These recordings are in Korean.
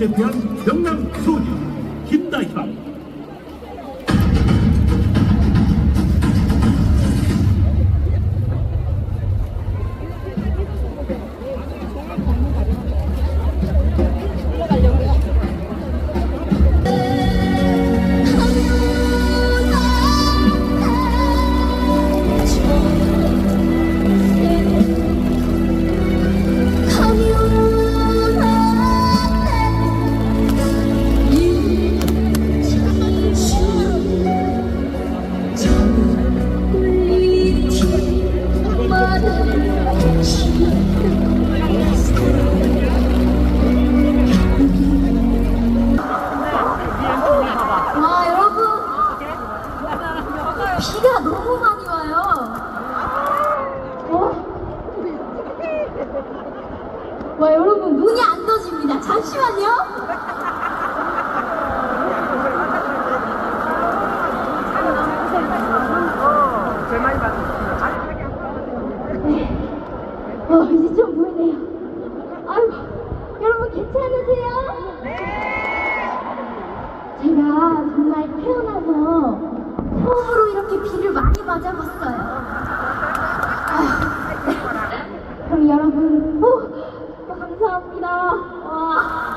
제패한 명랑 소리 김다현 와 와 여러분 눈이 안 떠집니다. 잠시만요. 네. 어 이제 좀 보이네요. 아이고 여러분 괜찮으세요? 제가 정말 태어나서 처음으로 이렇게 비를 많이 맞아봤어요. 아, 네. 그럼 여러분, 어, 감사합니다. 와.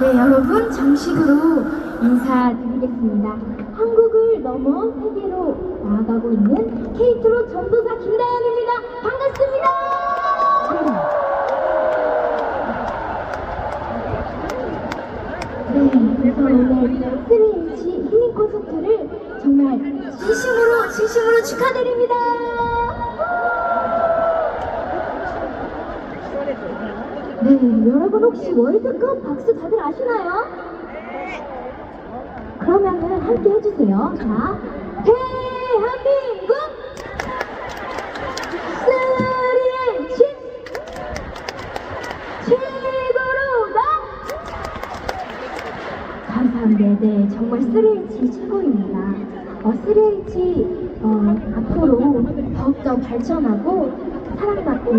네, 여러분, 정식으로 인사드리겠습니다. 한국을 넘어 세계로 나아가고 있는 케이트로 전도사 김다연입니다. 반갑습니다. 네, 그래서 오늘 3H 힐링 콘서트를 정말 진심으로 진심으로 축하드립니다. 네, 여러분 혹시 월드컵 박수 다들 아시나요? 그러면은 함께 해주세요. 자, 대한민국 3H 최고로다. 감사합니다. 네, 정말 3H 최고입니다. 어, 3H 어, 앞으로 더욱더 발전하고 사랑받고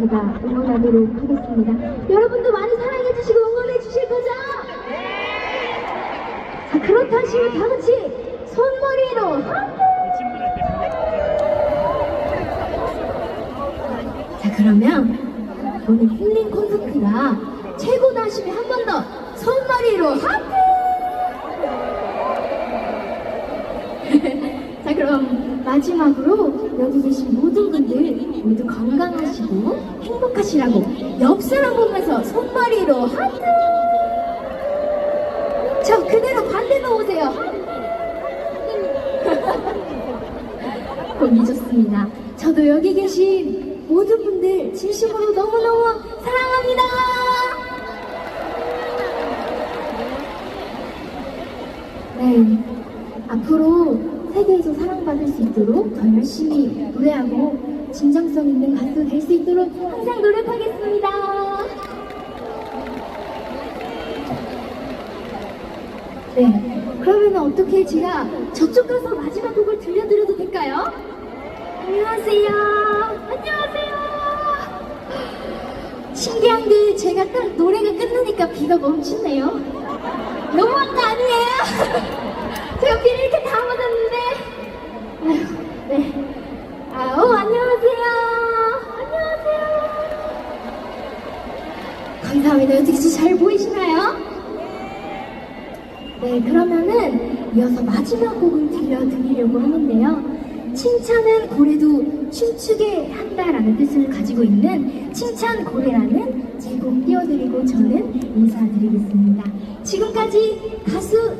제가 응원하도록 하겠습니다. 여러분도 많이 사랑해주시고 응원해주실 거죠? 자, 그렇다시면 다 같이 손머리로 함께! 자, 그러면 오늘 힐링 콘서트가 최고다 하시면 한 번 더 손머리로 함께! 자 그럼 마지막으로 여기 계신 모든 분들 모두 건강하시고 행복하시라고 옆 사람 보면서 손머리로 하트! 저 그대로 반대로 오세요. 꼭 잊었습니다. 저도 여기 계신 모든 분들 진심으로 너무너무 사랑합니다. 네 앞으로 세계에서 사랑받을 수 있도록 더 열심히 노래하고 진정성 있는 가수 될 수 있도록 항상 노력하겠습니다. 네, 그러면 어떻게 제가 저쪽 가서 마지막 곡을 들려드려도 될까요? 안녕하세요. 안녕하세요. 신기한 게 제가 딱 감사합니다. 어떻게 잘 보이시나요? 네, 그러면은 이어서 마지막 곡을 들려드리려고 하는데요. 칭찬은 고래도 춤추게 한다라는 뜻을 가지고 있는 칭찬 고래라는 제곡 띄워드리고 저는 인사드리겠습니다. 지금까지 가수